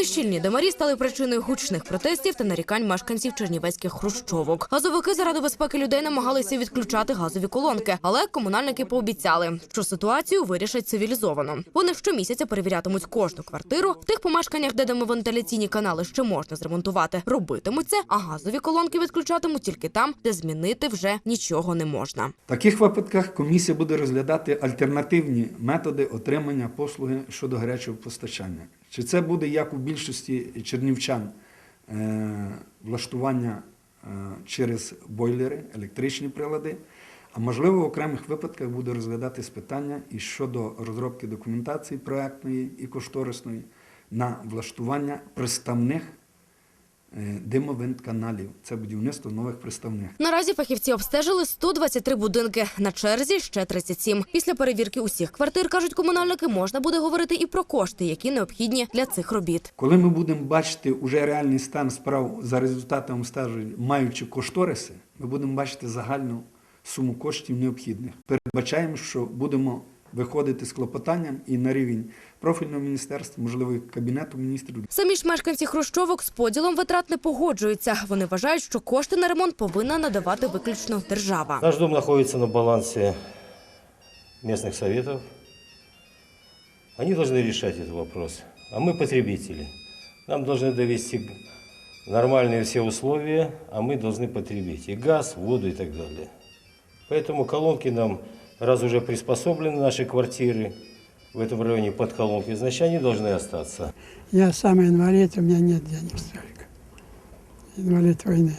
Нещільні демарі стали причиною гучних протестів та нарікань мешканців чернівецьких хрущовок. Газовики заради безпеки людей намагалися відключати газові колонки, але комунальники пообіцяли, що ситуацію вирішать цивілізовано. Вони щомісяця перевірятимуть кожну квартиру. В тих помешканнях, де димовентиляційні канали ще можна зремонтувати, робитимуть це, а газові колонки відключатимуть тільки там, де змінити вже нічого не можна. В таких випадках комісія буде розглядати альтернативні методи отримання послуги щодо гарячого постачання. Чи це буде як у більшості чернівчан е, влаштування е, через бойлери, електричні прилади, а можливо в окремих випадках буде розглядатись питання і щодо розробки документації проектної і кошторисної на влаштування приставних е, димовент-каналів. Це будівництво нових приставних. Наразі фахівці обстежили 123 будинки. На черзі ще 37. Після перевірки усіх квартир, кажуть комунальники, можна буде говорити і про кошти, які необхідні для цих робіт. Коли ми будемо бачити уже реальний стан справ за результатами стажу, маючи кошториси, ми будемо бачити загальну суму коштів необхідних. Передбачаємо, що будемо виходити з клопотанням і на рівень профільного міністерства, можливо, і кабінету міністрів. Самі ж мешканці хрущовок з поділом витрат не погоджуються. Вони вважають, що кошти на ремонт повинна надавати виключно держава. Наш дом находится на балансе местных советов. Они должны решать этот вопрос. А мы потребители. Нам должны довести нормальные все условия, а мы должны потребить и газ, воду и так далее. Поэтому колонки нам, раз уже приспособлены наши квартиры в этом районе под колонки, значит они должны остаться. Я сам инвалид, у меня нет денег столько. Инвалид войны.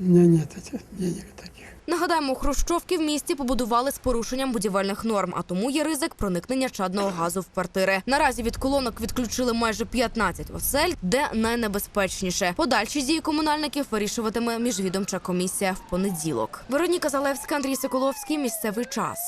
У меня нет таких. Нагадаємо, хрущовки в місті побудували з порушенням будівельних норм, а тому є ризик проникнення чадного газу в квартири. Наразі від колонок відключили майже 15 осель, де найнебезпечніше. Подальші дії комунальників вирішуватиме міжвідомча комісія в понеділок. Вероніка Залевська, Андрій Соколовський. Місцевий час.